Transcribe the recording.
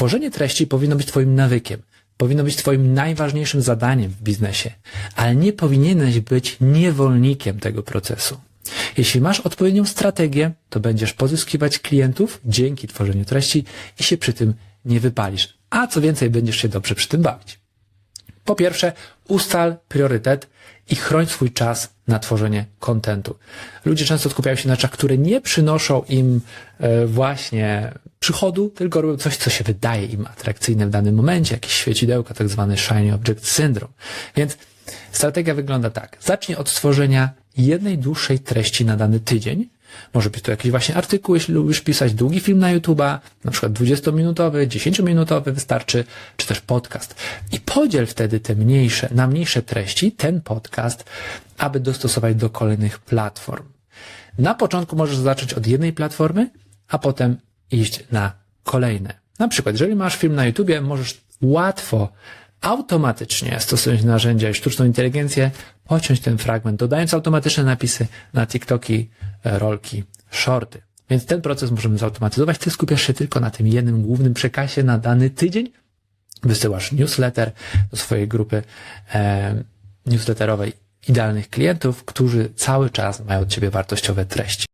Tworzenie treści powinno być Twoim nawykiem, powinno być Twoim najważniejszym zadaniem w biznesie, ale nie powinieneś być niewolnikiem tego procesu. Jeśli masz odpowiednią strategię, to będziesz pozyskiwać klientów dzięki tworzeniu treści i się przy tym nie wypalisz. A co więcej, będziesz się dobrze przy tym bawić. Po pierwsze, ustal priorytet i chroń swój czas na tworzenie kontentu. Ludzie często skupiają się na rzeczach, które nie przynoszą im e, właśnie przychodu, tylko robią coś, co się wydaje im atrakcyjne w danym momencie, jakieś świecidełka, tak zwany shiny object syndrome. Więc strategia wygląda tak. Zacznij od stworzenia jednej dłuższej treści na dany tydzień. Może być to jakiś właśnie artykuł, jeśli lubisz pisać długi film na YouTube'a, na przykład 20-minutowy, 10-minutowy wystarczy, czy też podcast. I podziel wtedy te mniejsze, na mniejsze treści, ten podcast, aby dostosować do kolejnych platform. Na początku możesz zacząć od jednej platformy, a potem iść na kolejne. Na przykład, jeżeli masz film na YouTubie, możesz łatwo, automatycznie, stosując narzędzia i sztuczną inteligencję, pociąć ten fragment, dodając automatyczne napisy na TikToki, e, rolki, shorty. Więc ten proces możemy zautomatyzować. Ty skupiasz się tylko na tym jednym głównym przekazie na dany tydzień. Wysyłasz newsletter do swojej grupy e, newsletterowej idealnych klientów, którzy cały czas mają od ciebie wartościowe treści.